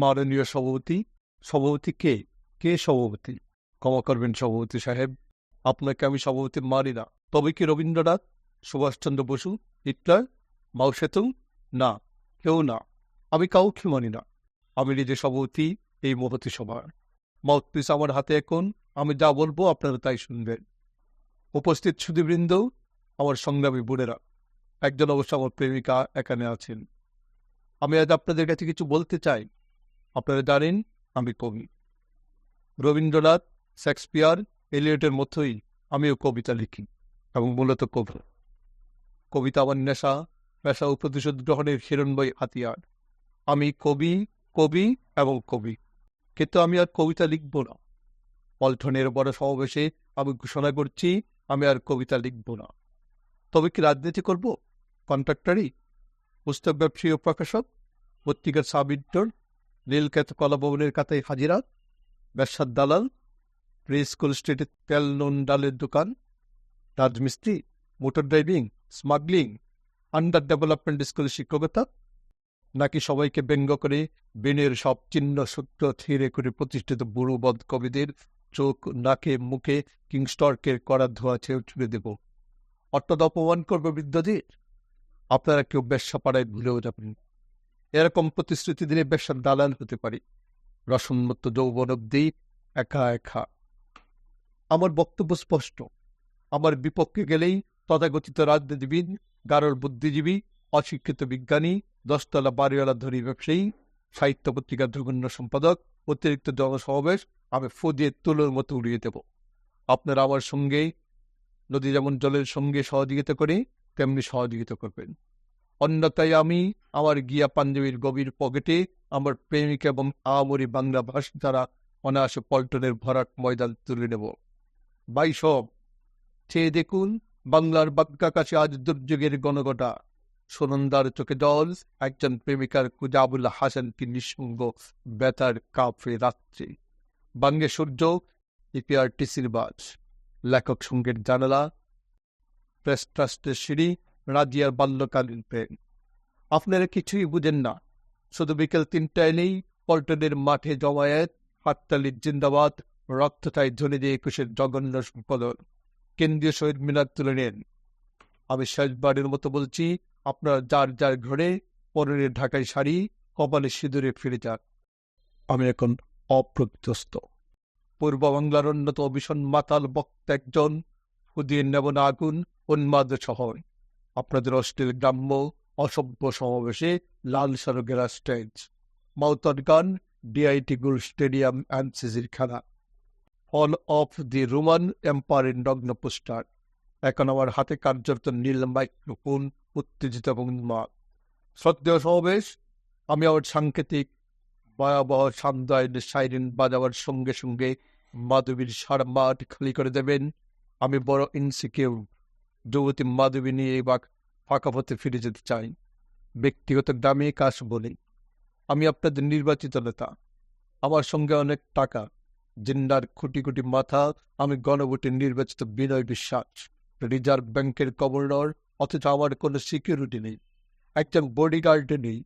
মাননীয় সভাপতি সভাপতি কে? কে সভাপতি? ক্ষমা করবেন সভাপতি সাহেব, আপনাকে আমি সভাপতি মানি না। তবে কি Rabindranath, Subhashchandra Basu, Hitler, Mao Tse tung? না, কেউ না। আমি কাউকে মানি না। আমি নিজে সভাপতি এই মহতি সভার। মাউথপিস আমার হাতে এখন, আমি যা বলব আপনারা তাই শুনবেন। উপস্থিত সুদীবৃন্দ আমার সংগ্রামী বোনেরা, একজন অবশ্য আমার প্রেমিকা এখানে আছেন। আমি আজ আপনাদের কাছে কিছু বলতে চাই। আপনারা জানেন, আমি কবি। রবীন্দ্রনাথ, শেক্সপিয়ার, এলিয়টের মতোই আমিও কবিতা লিখি এবং মূলত কবি। কবিতা আমার নেশা পেশা ও প্রতিশোধ গ্রহণের হিরণময় হাতিয়ার। আমি কবি কবি এবং কবি। কিন্তু আমি আর কবিতা লিখব না। পল্টনের বড় সমাবেশে আমি ঘোষণা করছি, আমি আর কবিতা লিখব না। তবে কি রাজনীতি করব? কন্ট্রাক্টরি? পুস্তক ব্যবসায়ী ও প্রকাশক? পত্রিকার সাব নীলক্ষেত কলাভবনের কাতায় হাজিরা, ব্যবসার দালাল প্রি স্কুল স্ট্রিটে তেল নুন ডালের দোকান, রাজমিস্ত্রি, motor driving, smuggling, under development school শিক্ষকতা, নাকি সবাইকে ব্যঙ্গ করে বেনের সব চিহ্ন সূত্র থিরে করে প্রতিষ্ঠিত বুড়োবদ কবিদের চোখ, নাকে, মুখে কিংস্টর্কের করার ধোয়া ছেউ ছুড়ে দেব। অর্থাৎ অপমান করবে বৃদ্ধদের। আপনারা কেউ ব্যবসা পাড়ায় ভুলেও যাবেন। এরকম প্রতিশ্রুতি দিলে ব্যবসার দালাল হতে পারি। রসন্মত্ত যৌবন অব্দি একা একা। আমার বক্তব্য স্পষ্ট। আমার বিপক্ষে গেলেই তথাগতিত রাজনীতিবিদ গারর বুদ্ধিজীবী, অশিক্ষিত বিজ্ঞানী, দশতলা বাড়িওয়ালা ধনী ব্যবসায়ী, সাহিত্য পত্রিকার জঘন্য সম্পাদক, অতিরিক্ত জনসমাবেশ, আমি ফু দিয়ে তুলোর মতো উড়িয়ে দেব। আপনারা আমার সঙ্গে নদী যেমন জলের সঙ্গে সহযোগিতা করে, তেমনি সহযোগিতা করবেন। অন্যথায় আমি আমার গিয়া পাঞ্জাবির গভীর পকেটে আমার প্রেমিক এবং আমরি বাংলা ভাষা দ্বারা অনায়াসে পল্টনের ভরাট ময়দান তুলে নেব। বাইসব চেয়ে দেখুন বাংলার বাগ্যা কাছে আজ দুর্যোগের গণগটা। সুনন্দার চোখে জল, একজন প্রেমিকার কুজাবুল হাসানকে নিঃসঙ্গ বেতার কাফে রাত্রে। বাঙ্গে সূর্য ইপিআরটিসির বাজ। লেখক সঙ্গের জানালা, প্রেস ট্রাস্টের সিঁড়ি রাজিয়ার বাল্যকালীন প্রেম। আপনারা কিছুই বুঝেন না। শুধু বিকেল তিনটায় নেই, পল্টনের মাঠে জমায়েত হাততালির জিন্দাবাদ, রক্তটাই ধ্বনি দিয়ে একুশের জঘন্য সম্পাদন কেন্দ্রীয় শহীদ মিনার তুলে নেন। আমি শেষবারের মতো বলছি, আপনারা যার যার ঘরে পরের ঢাকায় শাড়ি, কপালে সিঁদুরে ফিরে যান। আমি এখন অপ্রত্যস্ত। পূর্ব বাংলার অন্যতম ভীষণ মাতাল বক্তা একজন, ফুদিয়ে না আগুন, উন্মাদ শহর। আপনাদের অশ্লীল গ্রাম্য, অসভ্য সমাবেশে লাল সড়কেরা স্টেজ মাউথন গান ডিআইটি গুল স্টেডিয়াম এনসিসির খেলা। হল অফ দি রোমান এম্পায়ারের নগ্ন পোস্টার এখন আমার হাতে কার্যরত নীল মাইক্রোফোন উত্তেজিত এবং শ্রদ্ধেয় সমাবেশ, আমি আমার সাংকেতিক, ভয়াবহ সান্দায়নের সাইরেন বাজাবার সঙ্গে সঙ্গে মাধবীর সারা মাঠ খালি করে দেবেন। আমি বড় ইনসিকিউর যুবতী মাধবী নিয়ে বা ফাঁকা পথে ফিরে যেতে চাই। ব্যক্তিগত গ্রামে কাজ বলি। আমি আপনাদের নির্বাচিত নেতা। আমার সঙ্গে অনেক টাকা, জিন্দার কোটি কোটি মাথা, আমি গণভোটে নির্বাচিত বিনয় বিশ্বাস। রিজার্ভ ব্যাংকের গভর্নর, অথচ আমার কোনো সিকিউরিটি নেই। একজন বডিগার্ডে নেই।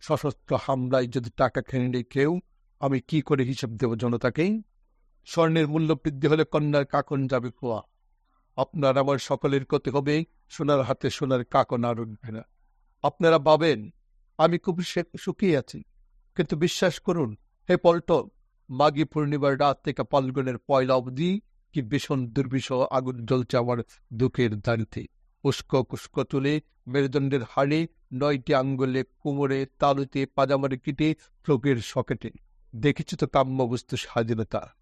সশস্ত্র হামলায় যদি টাকা খেয়ে নেই কেউ, আমি কি করে হিসাব দেব জনতাকেই? স্বর্ণের মূল্য বৃদ্ধি হলে কন্যার কাকন যাবে খোয়া আপনার আমার সকলের ক্ষতি হবে, সোনার হাতে সোনার কাকন আর উঠবে না। আপনারা ভাবেন, আমি খুব সুখী আছি। কিন্তু বিশ্বাস করুন, হে পল্টন, মাঘী পূর্ণিমার রাত থেকে পালগুনের পয়লা অবধি কি ভীষণ দুর্বিষহ আগুন জ্বলছে আমার দুঃখের দাঁড়িতে। উস্ক কুস্ক তুলে মেরুদণ্ডের হাড়ে নয়টি আঙ্গুলে কুমোরে তালুতে পাজামারে কিটে ফ্লোকের সকেটে। দেখেছি তো কাম্য বস্তু স্বাধীনতা।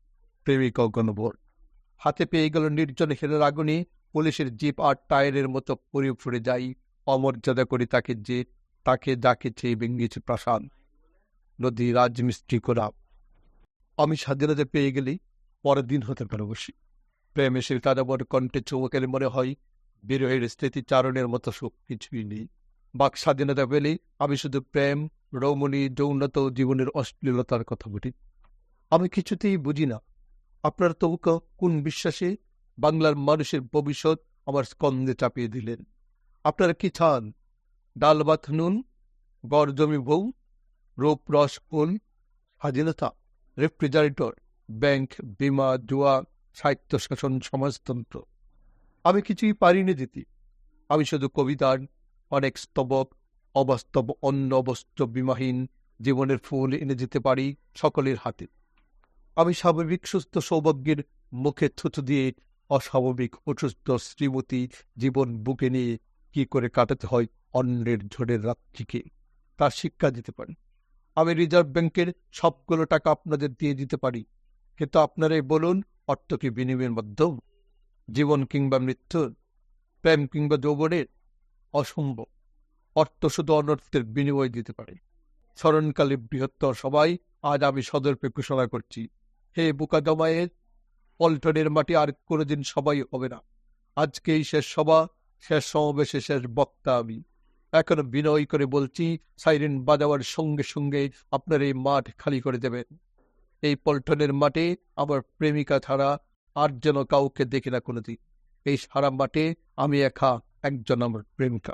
প্রেমিক গণভোট হাতে পেয়ে গেল নির্জন হেলের আগুনে। পুলিশের জিপ আর টায়ারের মতো পরে ফুরে যাই অমর্যাদা করে তাকে যে, তাকে যাকে চেয়ে ভেঙেছে প্রাসাদ। নদী রাজমিস্ত্রি করা। আমি স্বাধীনতা পেয়ে গেলেই পরের দিন হতে পারে বসি প্রেম এসে তাজা বড় কণ্ঠে চুমকের মনে হয়, বিরহের স্মৃতিচারণের মতো সুখ কিছুই নেই। বাক স্বাধীনতা পেলে আমি শুধু প্রেম, রৌমণী, যৌনতা জীবনের অশ্লীলতার কথা বলি। আমি কিছুতেই বুঝি না আপনারা তবু কোন বিশ্বাসে বাংলার মানুষের ভবিষ্যৎ আমার স্কন্ধে চাপিয়ে দিলেন? আপনারা কি চান? ডাল ভাত নুন, গড় জমি বউ, রূপ রস ফুল, স্বাধীনতা, রেফ্রিজারেটর, ব্যাংক, বিমা, জুয়া, সাহিত্য, শাসন, সমাজতন্ত্র। আমি কিছুই পারিনি দিতি। আমি শুধু কবিতার অনেক স্তবক, অবাস্তব অন্য বস্ত্র বিমাহীন জীবনের ফুল এনে দিতে পারি সকলের হাতে। আমি স্বাভাবিক, সুস্থ সৌভাগ্যের মুখে থুতু দিয়ে অস্বাভাবিক, অসুস্থ শ্রীমতী জীবন বুকে নিয়ে কি করে কাটাতে হয় অন্যের ঝড়ের রাত্রিকে তার শিক্ষা দিতে পারি। আমি রিজার্ভ ব্যাংকের সবগুলো টাকা আপনাদের দিয়ে দিতে পারি। কিন্তু আপনারাই বলুন, অর্থ কি বিনিময়ের মাধ্যম? জীবন কিংবা মৃত্যু, প্রেম কিংবা যৌবনের? অসম্ভব। অর্থ শুধু অনর্থের বিনিময় দিতে পারে। স্মরণকালে বৃহত্তর সবাই আজ আমি সদর্পে ঘোষণা করছি। হে বুকা জমায়ের পল্টনের মাটি আর কোনোদিন সবাই হবে না। আজকেই শেষ সভা, শেষ সমাবেশে শেষ বক্তা আমি। এখন বিনয় করে বলছি, সাইরেন বাজাবার সঙ্গে সঙ্গে আপনার এই মাঠ খালি করে দেবেন। এই পল্টনের মাঠে আমার প্রেমিকা ছাড়া আর যেন কাউকে দেখি না কোনোদিন। এই সারা মাঠে আমি একা একজন আমার প্রেমিকা।